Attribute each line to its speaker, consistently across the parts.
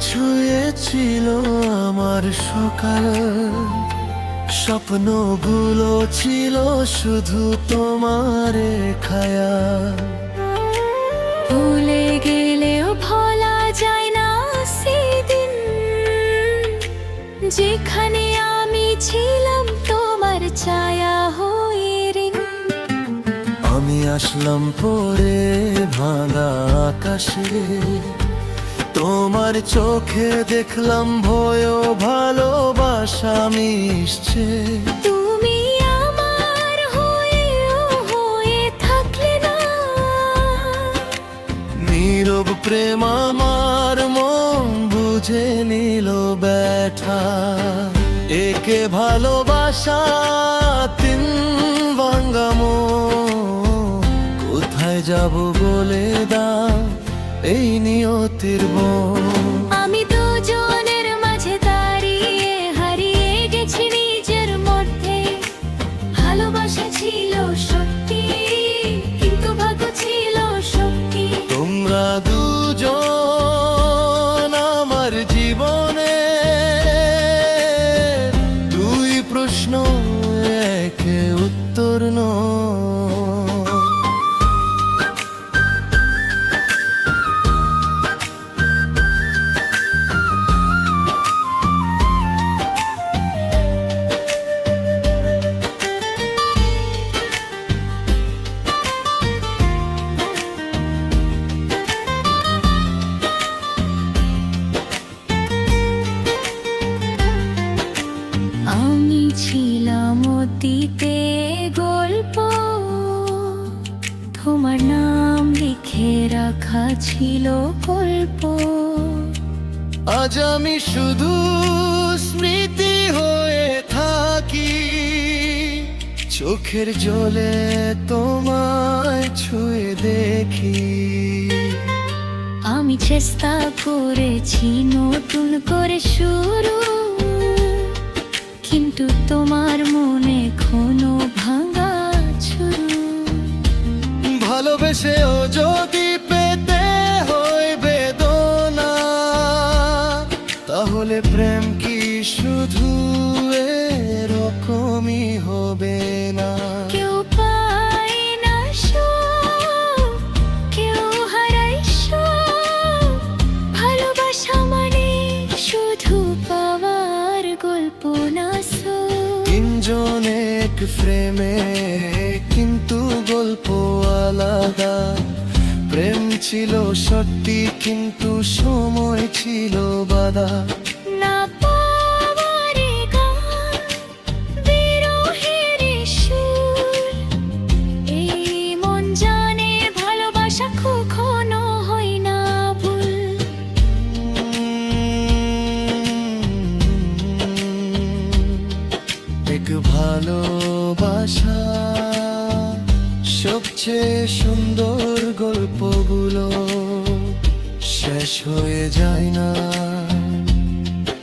Speaker 1: ছুঁয়েছিল আমার সকাল। স্বপ্নগুলো ছিল শুধু তোমার খায়া।
Speaker 2: ভুলে গেলেও ভোলা যায় না সেদিন। যেখানে আমি ছিলাম তোমার ছায়া হয়ে রিং।
Speaker 1: আমি আসলাম পরে ভাঙা আকাশে। তোমার চোখে দেখলাম ভয় ভালোবাসা মিশছে।
Speaker 2: তুমি আমার হয়েও হয়ে থাকলে না।
Speaker 1: নীরব প্রেম আমার মন বুঝে নিল ব্যথা। একে ভালোবাসা তিন ভাঙ্গামো। কোথায় যাব বলে দাও এই নিয়তির বন
Speaker 2: আমি দুজনের মাঝে দাঁড়িয়ে হারিয়ে গেছি নিজের মধ্যে। ভালোবাসা ছিল সত্যি কিন্তু ভাগ্য ছিল সত্যি।
Speaker 1: তোমরা দুজন আমার জীবনে
Speaker 2: অতীতে গল্প তোমার নাম লিখে রাখা ছিল গল্প।
Speaker 1: আজ আমি শুধু স্মৃতি হয়ে থাকি চোখের জলে তোমায় ছুঁয়ে দেখি।
Speaker 2: আমি চেষ্টা করেছি নতুন করে শুরু
Speaker 1: ভালোবেসেও যদি পেতে হয় বেদনা, তাহলে প্রেম কি শুধু এরকমই হবে না
Speaker 2: কেউ মানে শুধু পাওয়ার গল্প না।
Speaker 1: তিনজন এক ফ্রেমে কিন্তু গল্প আলাদা। প্রেম ছিল সত্যি কিন্তু সময় ছিল বাধা। ভালোবাসা। সবচেয়ে সুন্দর গল্পগুলো শেষ হয়ে যায় না।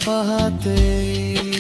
Speaker 1: পাহাতেই